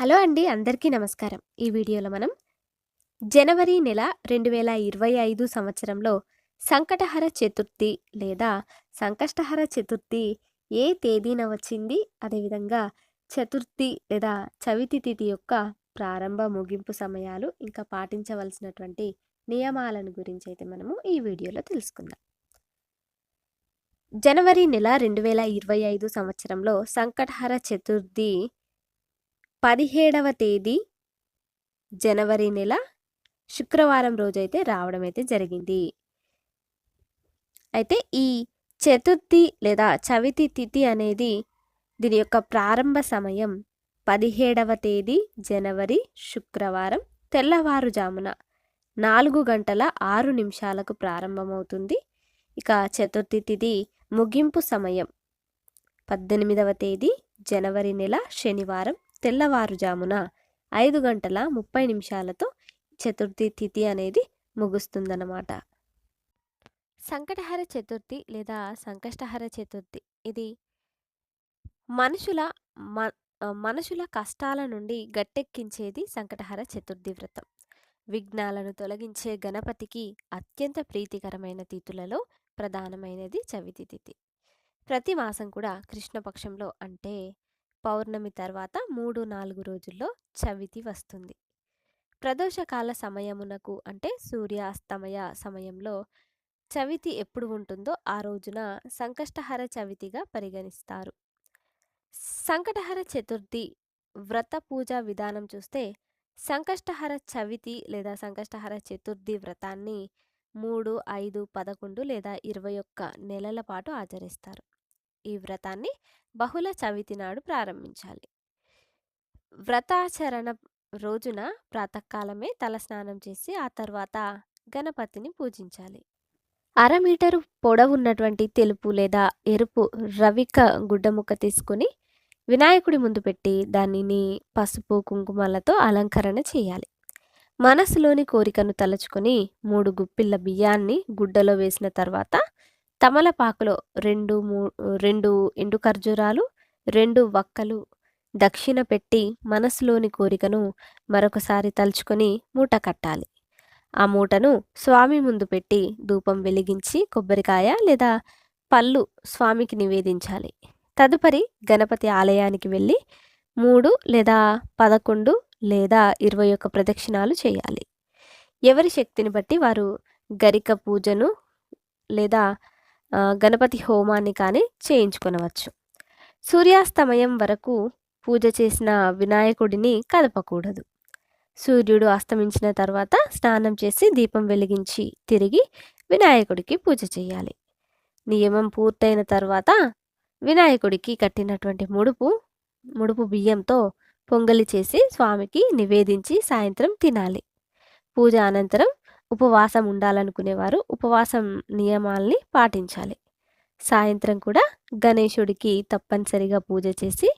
Hello అండి అందరికీ నమస్కారం. ఈ వీడియోలో మనం జనవరి నెల రెండు వేల ఇరవై ఐదు సంవత్సరంలో సంకటహర చతుర్థి లేదా సంకష్టహర చతుర్థి ఏ తేదీన వచ్చింది? అదేవిధంగా చతుర్థి లేదా చవితి తిథి యొక్క ప్రారంభ ముగింపు సమయాలు ఇంకా పాటించవలసినటువంటి నియమాలను గురించి అయితే మనము ఈ వీడియోలో తెలుసుకుందాం. జనవరి నెల రెండు వేల ఇరవై ఐదు సంవత్సరంలో సంకటహర చతుర్థి పదిహేడవ తేదీ జనవరి నెల శుక్రవారం రోజైతే రావడం అయితే జరిగింది. అయితే ఈ చతుర్థి లేదా చవితి తిథి అనేది దీని యొక్క ప్రారంభ సమయం పదిహేడవ తేదీ జనవరి శుక్రవారం తెల్లవారుజామున నాలుగు గంటల ఆరు నిమిషాలకు ప్రారంభమవుతుంది. ఇక చతుర్థి తిథి ముగింపు సమయం పద్దెనిమిదవ తేదీ జనవరి నెల శనివారం తెల్లవారుజామున ఐదు గంటల ముప్పై నిమిషాలతో చతుర్థి తిథి అనేది ముగుస్తుందన్నమాట. సంకటహర చతుర్థి లేదా సంకష్టహర చతుర్థి ఇది మనుషుల మ మనుషుల కష్టాల నుండి గట్టెక్కించేది సంకటహర చతుర్థి వ్రతం. విఘ్నాలను తొలగించే గణపతికి అత్యంత ప్రీతికరమైన తిథులలో ప్రధానమైనది చవితి తిథి. ప్రతి మాసం కూడా కృష్ణపక్షంలో అంటే పౌర్ణమి తర్వాత మూడు నాలుగు రోజుల్లో చవితి వస్తుంది. ప్రదోషకాల సమయమునకు అంటే సూర్యాస్తమయ సమయంలో చవితి ఎప్పుడు ఉంటుందో ఆ రోజున సంకష్టహర చవితిగా పరిగణిస్తారు. సంకటహర చతుర్థి వ్రత పూజ విధానం చూస్తే సంకష్టహర చవితి లేదా సంకష్టహర చతుర్థి వ్రతాన్ని మూడు ఐదు పదకొండు లేదా ఇరవై ఒక్క నెలల పాటు ఆచరిస్తారు. ఈ వ్రతాన్ని బహుళ చవితి నాడు ప్రారంభించాలి. వ్రతాచరణ రోజున ప్రాతకాలమే తలస్నానం చేసి ఆ తర్వాత గణపతిని పూజించాలి. అర మీటరు పొడవున్నటువంటి తెలుపు లేదా ఎరుపు రవిక గుడ్డముక్క తీసుకుని వినాయకుడి ముందు పెట్టి దానిని పసుపు కుంకుమలతో అలంకరణ చేయాలి. మనసులోని కోరికను తలుచుకొని మూడు గుప్పిళ్ళ బియ్యాన్ని గుడ్డలో వేసిన తర్వాత తమలపాకులో రెండు మూ రెండు ఎండు ఖర్జూరాలు రెండు వక్కలు దక్షిణ పెట్టి మనసులోని కోరికను మరొకసారి తలుచుకొని మూట కట్టాలి. ఆ మూటను స్వామి ముందు పెట్టి ధూపం వెలిగించి కొబ్బరికాయ లేదా పళ్ళు స్వామికి నివేదించాలి. తదుపరి గణపతి ఆలయానికి వెళ్ళి మూడు లేదా పదకొండు లేదా ఇరవై ఒక్క ప్రదక్షిణాలు చేయాలి. ఎవరి శక్తిని బట్టి వారు గరిక పూజను లేదా గణపతి హోమాన్ని కానీ చేయించుకొనవచ్చు. సూర్యాస్తమయం వరకు పూజ చేసిన వినాయకుడిని కదపకూడదు. సూర్యుడు అస్తమించిన తర్వాత స్నానం చేసి దీపం వెలిగించి తిరిగి వినాయకుడికి పూజ చేయాలి. నియమం పూర్తయిన తర్వాత వినాయకుడికి కట్టినటువంటి ముడుపు ముడుపు బియ్యంతో పొంగలి చేసి స్వామికి నివేదించి సాయంత్రం తినాలి. పూజ అనంతరం ఉపవాసం ఉండాలనుకునేవారు ఉపవాసం నియమాల్ని పాటించాలి. సాయంత్రం కూడా గణేశుడికి తప్పనిసరిగా పూజ చేసి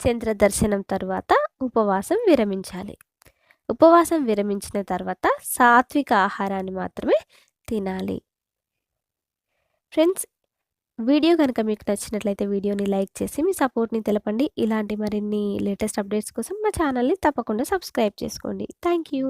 చంద్ర దర్శనం తర్వాత ఉపవాసం విరమించాలి. ఉపవాసం విరమించిన తర్వాత సాత్విక ఆహారాన్ని మాత్రమే తినాలి. ఫ్రెండ్స్ వీడియో కనుక మీకు నచ్చినట్లయితే వీడియోని లైక్ చేసి మీ సపోర్ట్ని తెలపండి. ఇలాంటి మరిన్ని లేటెస్ట్ అప్డేట్స్ కోసం మా ఛానల్ని తప్పకుండా సబ్స్క్రైబ్ చేసుకోండి. Thank you.